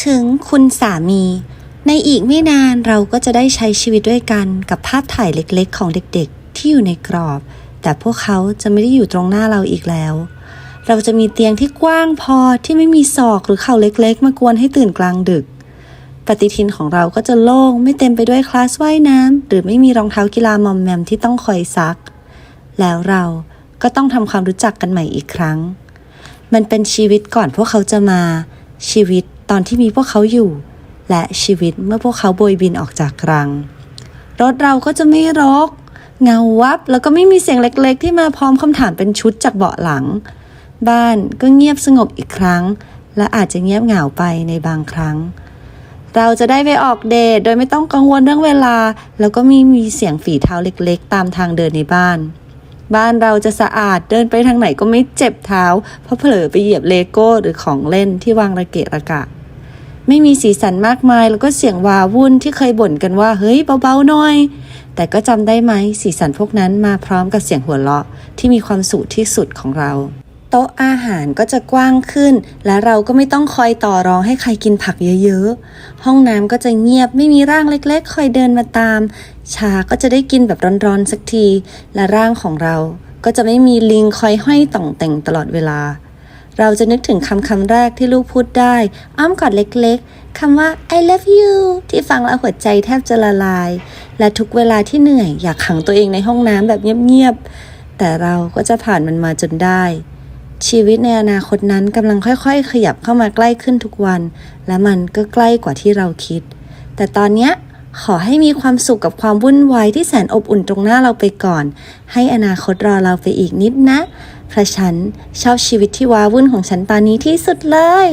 ถึงคุณสามี ในอีกไม่นานเราก็จะได้ใช้ชีวิตด้วยกันกับภาพถ่ายเล็กๆ ของเด็กๆ ที่อยู่ในกรอบ แต่พวกเขาจะไม่ได้อยู่ตรงหน้าเราอีกแล้ว เราจะมีเตียงที่กว้างพอที่ไม่มีศอกหรือเข่าเล็กๆ มากวนให้ตื่นกลางดึก ปฏิทินของเราก็จะโล่งไม่เต็มไปด้วยคลาสว่ายน้ำหรือไม่มีรองเท้ากีฬามอมแมมที่ต้องคอยซัก แล้วเราก็ต้องทำความรู้จักกันใหม่อีกครั้ง มันเป็นชีวิตก่อนพวกเขาจะมา ชีวิต ตอนที่มีพวกเขาอยู่ และชีวิตเมื่อพวกเขาโบยบินออกจากรัง รถเราก็จะไม่รก เงาวับแล้วก็ไม่มีเสียงเล็กๆ ที่มาพร้อมคำถามเป็นชุดจากเบาะหลัง บ้านก็เงียบสงบอีกครั้ง และอาจจะเงียบเหงาไปในบางครั้ง เราจะได้ไปออกเดทโดยไม่ต้องกังวลเรื่องเวลา แล้วก็มีมีเสียงฝีเท้าเล็กๆ ตามทางเดินในบ้านบ้านเราจะสะอาดเดินไปทางไหนก็ไม่เจ็บเท้า เพราะเผลอไปเหยียบเลโก้หรือของเล่นที่วางระเกะระกะ ไม่มีสีสันมากมายแล้วก็เสียงวาวุ่นที่เคยบ่นกันว่าเฮ้ยเบาๆหน่อย แต่ก็จำได้ไหมสีสันพวกนั้นมาพร้อมกับเสียงหัวเราะที่มีความสุขที่สุดของเรา โต๊ะอาหารก็จะกว้างขึ้น และเราก็ไม่ต้องคอยต่อรองให้ใครกินผักเยอะๆ ห้องน้ำก็จะเงียบไม่มีร่างเล็กๆ คอยเดินมาตาม ชาก็จะได้กินแบบร้อนๆสักที และร่างของเราก็จะไม่มีลิงคอยห้อยต่องแต่งตลอดเวลา เราจะนึกถึงคำคำแรกที่ลูกพูดได้ อ้อมกอดเล็กๆคำว่า I love you ที่ฟังแล้วหัวใจแทบจะละลาย และทุกเวลาที่เหนื่อยอยากขังตัวเองในห้องน้ำแบบเงียบๆ แต่เราก็จะผ่านมันมาจนได้ ชีวิตในอนาคตนั้นกำลังค่อยๆ ขยับเข้ามาใกล้ขึ้นทุกวัน และมันก็ใกล้กว่าที่เราคิด แต่ตอนเนี้ย ขอให้มีความสุขกับความวุ่นวายที่แสนอบอุ่นตรงหน้าเราไปก่อน ให้อนาคตรอเราไปอีกนิดนะเพราะฉันชอบชีวิตที่ว้าวุ่นของฉันตอนนี้ที่สุดเลย